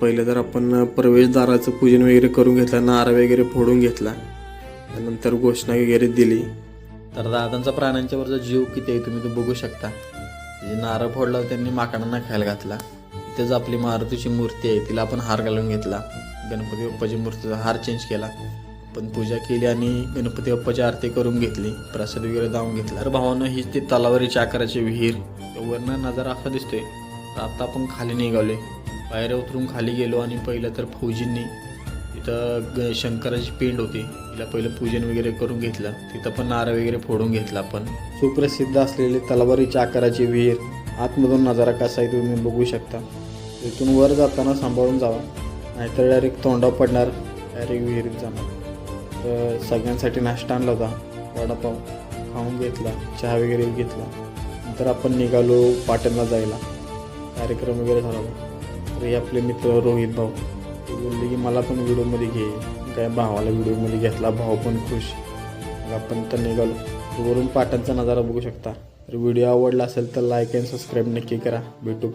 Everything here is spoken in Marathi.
पहिलं तर आपण प्रवेशद्वाराचं पूजन वगैरे करून घेतलं नारळ वगैरे फोडून घेतला. त्यानंतर घोषणा वगैरे दिली. तर दादांचा प्राण्यांच्या वरचा जीव किती आहे तुम्ही तो बघू शकता. नारळ फोडला त्यांनी माकडांना खायला घातला. इथेच आपली मारुतीची मूर्ती आहे तिला आपण हार घालून घेतला. गणपती बाप्पाची मूर्तीचा हार चेंज केला. पण पूजा केली आणि गणपती बाप्पाची आरती करून घेतली. प्रसाद वगैरे जाऊन घेतला. तर भावानं हीच ती तलावारीच्या आकाराची विहीर. वरनं नजारा असा दिसतोय. तर आता आपण खाली निघालोय. पायऱ्या उतरून खाली गेलो आणि पहिलं तर फौजींनी तिथं ग शंकराची पिंड होती तिला पहिलं पूजन वगैरे करून घेतलं. तिथं पण नारळ वगैरे फोडून घेतला आपण. सुप्रसिद्ध असलेले तलवारीच्या आकाराची विहीर आतमधून नजारा कसा आहे तुम्ही बघू शकता. तिथून वर जाताना सांभाळून जावा नाहीतर डायरेक्ट तोंडावर पडणार डायरेक्ट विहिरीत जाणार. तर सगळ्यांसाठी नाश्ता आणला होता वडापाव खाऊन घेतला चहा वगैरे घेतला. नंतर आपण निघालो पाटणला जायला. कार्यक्रम वगैरे झाला होता. तर हे आपले मित्र रोहित भाऊ. ते बोलले की मला पण व्हिडिओमध्ये घे. काय भावाला व्हिडिओमध्ये घेतला. भाऊ पण खुश. मग आपण तर निघालो. वरून पाठांचा नजारा बघू शकता. तर व्हिडिओ आवडला असेल तर लाईक अँड सबस्क्राईब नक्की करा. भेटू